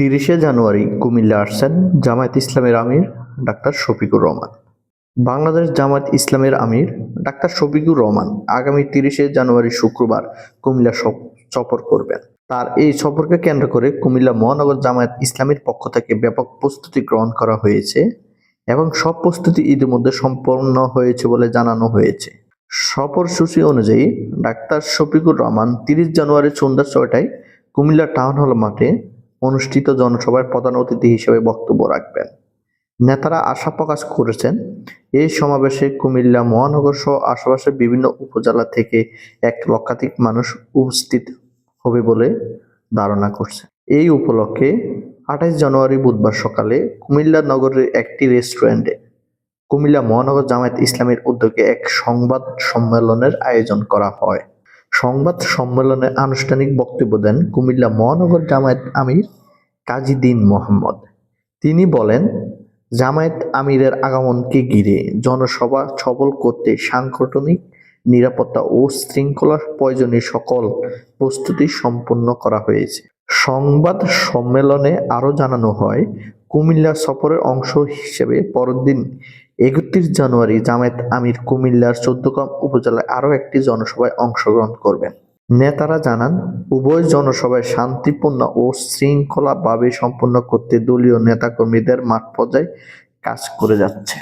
তিরিশে জানুয়ারি, কুমিল্লা আসছেন জামায়াত ইসলামের আমির ডাক্তার শফিকুর রহমান। বাংলাদেশ জামায়াত ইসলামের আমির ডাক্তার শফিকুর রহমান আগামী তিরিশে জানুয়ারি শুক্রবার কুমিল্লা সফ- সফর করবেন। তার এই সফরকে কেন্দ্র করে কুমিল্লা মহানগর জামায়াত ইসলামের পক্ষ থেকে ব্যাপক প্রস্তুতি গ্রহণ করা হয়েছে এবং সব প্রস্তুতি ইতিমধ্যে সম্পন্ন হয়েছে বলে জানানো হয়েছে। সফরসূচি অনুযায়ী ডাক্তার শফিকুর রহমান তিরিশ জানুয়ারি সন্ধ্যা ছয়টায় কুমিল্লা টাউন হল মাঠে অনুষ্ঠিত জনসভায় প্রধান অতিথি হিসেবে বক্তব্য রাখবেন। নেতারা আশা প্রকাশ করেছেন, এই সমাবেশে কুমিল্লা মহানগর সহ আশেপাশের বিভিন্ন উপজেলা থেকে এক লক্ষাধিক মানুষ উপস্থিত হবে বলে ধারণা করছে। এই উপলক্ষে আঠাইশ জানুয়ারি বুধবার সকালে কুমিল্লা নগরের একটি রেস্টুরেন্টে কুমিল্লা মহানগর জামায়াত ইসলামের উদ্যোগে এক সংবাদ সম্মেলনের আয়োজন করা হয়। সংবাদ সম্মেলনে আনুষ্ঠানিক বক্তব্য দেন কুমিল্লা মহানগর জামায়াত আমির কাজী দিন মোহাম্মদ। তিনি বলেন, জামায়াত আমিরের আগমনকে ঘিরে জনসভা সফল করতে সাংগঠনিক নিরাপত্তা ও শৃঙ্খলার প্রয়োজনীয় সকল প্রস্তুতি সম্পন্ন করা হয়েছে। সংবাদ সম্মেলনে আরও জানানো হয়, কুমিল্লা সফরের অংশ হিসেবে পরদিন একত্রিশ জানুয়ারি জামায়াত আমির কুমিল্লার চোদ্দগ্রাম উপজেলায় আরও একটি জনসভায় অংশগ্রহণ করবেন। নেতারা জানান, উভয় জনসভায় শান্তিপূর্ণ ও শৃঙ্খলাভাবে সম্পন্ন করতে দলীয় নেতাকর্মীদের মাঠ পর্যায়ে কাজ করে যাচ্ছে।